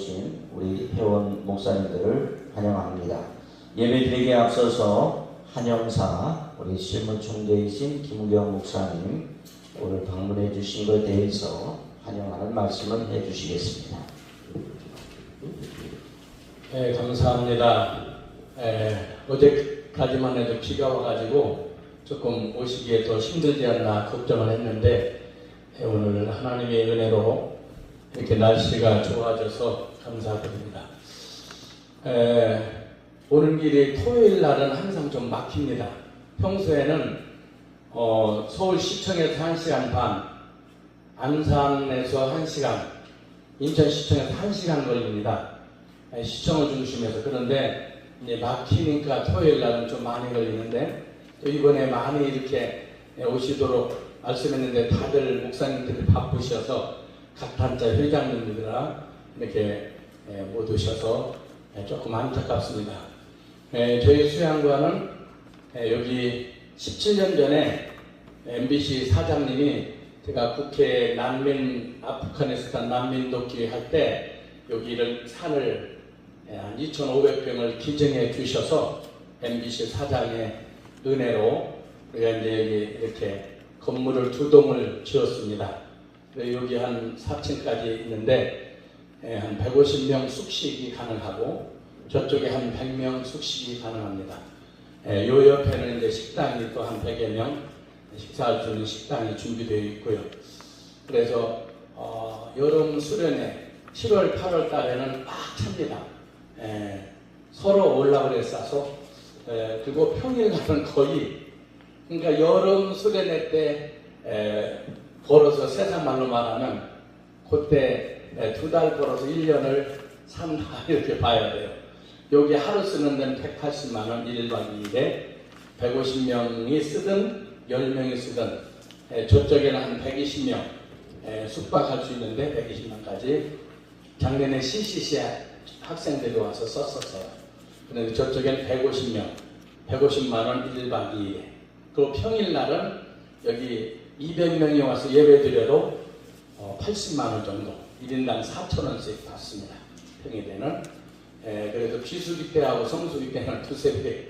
오신 우리 회원 목사님들을 환영합니다. 예배드리기에 앞서서 한영사 우리 실무총재이신 김우경 목사님 오늘 방문해 주신 것에 대해서 환영하는 말씀을 해 주시겠습니다. 네, 감사합니다. 에, 어제까지만 해도 비가 와가지고 조금 오시기에 더 힘들지 않나 걱정을 했는데 에, 오늘 하나님의 은혜로 이렇게 날씨가 좋아져서 감사드립니다. 에, 오는 길이 토요일 날은 항상 좀 막힙니다. 평소에는 어, 서울시청에서 1시간 반, 안산에서 1시간, 인천시청에서 1시간 걸립니다. 에, 시청을 중심에서 그런데 이제 막히니까 토요일 날은 좀 많이 걸리는데 또 이번에 많이 이렇게 에, 오시도록 말씀했는데 다들 목사님들이 바쁘셔서 각 단자 회장님들이랑 이렇게 에, 못 오셔서 에, 조금 안타깝습니다. 에, 저희 수양관은 에, 여기 17년 전에 MBC 사장님이 제가 국회 난민 아프가니스탄 난민 돕기 할 때 여기를 산을 예, 한 2,500평을 기증해 주셔서 MBC 사장의 은혜로 우리가 이제 이렇게 건물을 두 동을 지었습니다. 그래서 여기 한 4층까지 있는데 예, 한 150명 숙식이 가능하고 저쪽에 한 100명 숙식이 가능합니다. 예, 요 옆에는 이제 식당이 또 한 100여 명 식사할 수 있는 식당이 준비되어 있고요. 그래서 어, 여름 수련회 7월, 8월 달에는 막 찹니다. 에, 서로 올라오래 싸서 에, 그리고 평일날은 거의 그러니까 여름 수련회 때 에, 벌어서 세상 말로 말하면 그때 두달 벌어서 1년을 산다 이렇게 봐야 돼요. 여기 하루 쓰는 데는 180만 원 1박 2일에 150명이 쓰든 10명이 쓰든 에, 저쪽에는 한 120명 에, 숙박할 수 있는데 120명까지 작년에 CCC 학생들이 와서 썼었어요. 그런데 저쪽엔 150명, 150만 원 1박 2일에. 그리고 평일날은 여기 200명이 와서 예배 드려도 어, 80만 원 정도, 1인당 4천 원씩 받습니다. 평일에는. 에, 그래도 비수기 때하고 성수기 때는 두세 배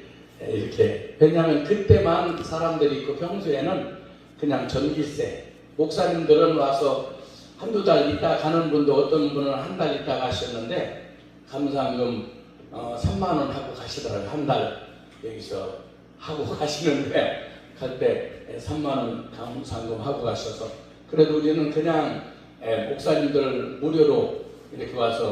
에, 이렇게. 왜냐하면 그때만 사람들이 있고 평소에는 그냥 전기세. 목사님들은 와서 한두 달 있다 가는 분도 어떤 분은 한 달 있다 가셨는데 감사금 어, 3만 원 하고 가시더라고요. 한 달 여기서 하고 가시는데 갈 때 3만 원 감사금 하고 가셔서. 그래도 우리는 그냥 에, 목사님들 무료로 이렇게 와서